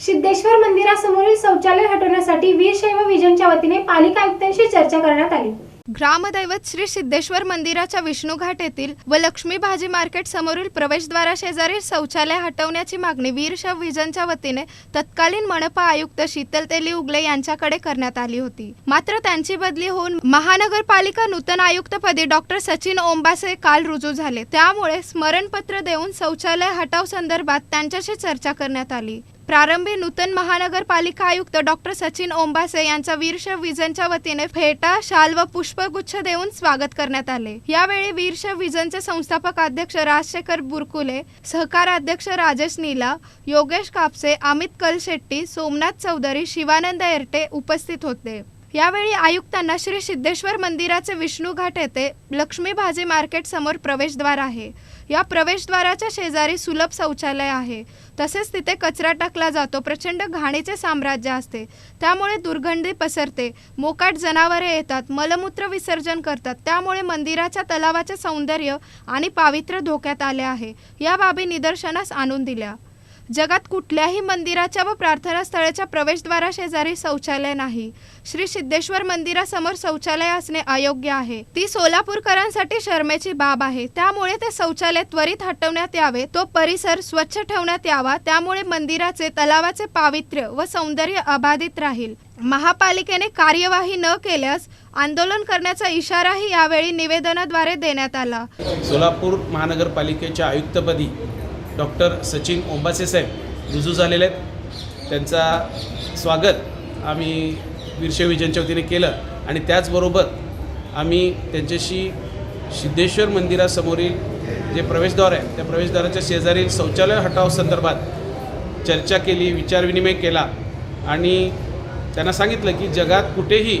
सिद्धेश्वर मंदिरासमोरील शौचालय हटवण्यासाठी वीरशैव विजनच्या वतीने पालिका आयुक्तांशी चर्चा करण्यात आली. ग्रामदैवत श्री सिद्धेश्वर मंदिराच्या विष्णुघाट येथील व लक्ष्मी भाजी मार्केट समोरील प्रवेशद्वारा शेजारील शौचालय हटवण्याची मागणी वीरशव विजनच्या वतीने तत्कालीन मनपा आयुक्त शीतल तेली उगले यांच्याकडे करण्यात आली होती. मात्र त्यांची बदली होऊन महानगरपालिका नूतन आयुक्तपदी डॉक्टर सचिन ओंबासे काल रुजू झाले. त्यामुळे स्मरणपत्र देऊन शौचालय हटाव संदर्भात त्यांच्याशी चर्चा करण्यात आली. प्रारंभी नूतन महानगरपालिका आयुक्त डॉक्टर सचिन ओंबासे यांचा वीरशव विजनच्या वतीने फेटा शाल व पुष्पगुच्छ देऊन स्वागत करण्यात आले. यावेळी वीरशव विजनचे संस्थापक अध्यक्ष राजशेखर बुरकुले सहकार अध्यक्ष राजेश नीला योगेश कापसे अमित कलशेट्टी सोमनाथ चौधरी शिवानंद एरटे उपस्थित होते. यावेळी आयुक्तांना श्री सिद्धेश्वर मंदिराचे विष्णुघाट येथे लक्ष्मी भाजी मार्केट समोर प्रवेशद्वार आहे. या प्रवेशद्वाराच्या शेजारी सुलभ शौचालय आहे. तसेच तिथे कचरा टाकला जातो. प्रचंड घाणीचे साम्राज्य असते. त्यामुळे दुर्गंधी पसरते. मोकाट जनावरे येतात. मलमूत्र विसर्जन करतात. त्यामुळे मंदिराच्या तलावाचे सौंदर्य आणि पावित्र्य धोक्यात आले आहे. या बाबी निदर्शनास आणून दिल्या. जगात कुठल्याही मंदिराच्या व प्रार्थना स्थळाच्या प्रवेशद्वारा शेजारी शौचालय नाही. श्री सिद्धेश्वर मंदिरासमोर शौचालय असणे अयोग्य आहे. ती सोलापूरकरांसाठी शर्मेची बाब आहे. त्यामुळे ते शौचालय त्वरित हटवण्यात यावे तो परिसर स्वच्छ ठेवण्यात यावा त्यामुळे मंदिराचे तलावाचे पावित्र्य व सौंदर्य अबाधित राहील. महापालिकेने कार्यवाही न केल्यास आंदोलन करण्याचा इशाराही यावेळी निवेदनाद्वारे देण्यात आला. सोलापूर महानगरपालिकेच्या आयुक्तपदी डॉक्टर सचिन ओंबासे साहेब रुजू झालेले आहेत. त्यांचा स्वागत आम्ही वीरशे विजनच्या वतीने केलं. आणि त्याचबरोबर आम्ही त्यांच्याशी सिद्धेश्वर मंदिरासमोरील जे प्रवेशद्वार आहे त्या प्रवेशद्वाराच्या शेजारील शौचालय हटाव संदर्भात चर्चा केली विचारविनिमय केला. आणि त्यांना सांगितलं की जगात कुठेही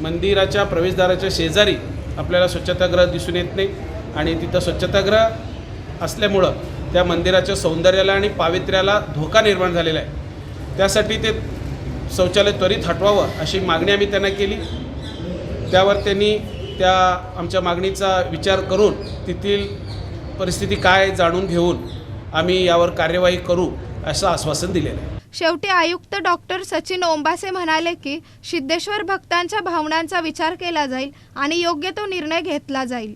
मंदिराच्या प्रवेशद्वाराच्या शेजारी आपल्याला स्वच्छतागृह दिसून येत नाही. आणि तिथं स्वच्छतागृह असल्यामुळं त्या मंदिराच्या सौंदर्याला आणि पावित्र्याला धोका निर्माण झालेला आहे. त्यासाठी ते शौचालय त्वरित हटवावं अशी मागणी आम्ही त्यांना केली. त्यावर त्यांनी त्या आमच्या मागणीचा विचार करून तेथील परिस्थिती काय जाणून घेऊन आम्ही यावर कार्यवाही करू असं आश्वासन दिलेलं आहे. शेवटी आयुक्त डॉक्टर सचिन ओंबासे म्हणाले की सिद्धेश्वर भक्तांच्या भावनांचा विचार केला जाईल आणि योग्य तो निर्णय घेतला जाईल.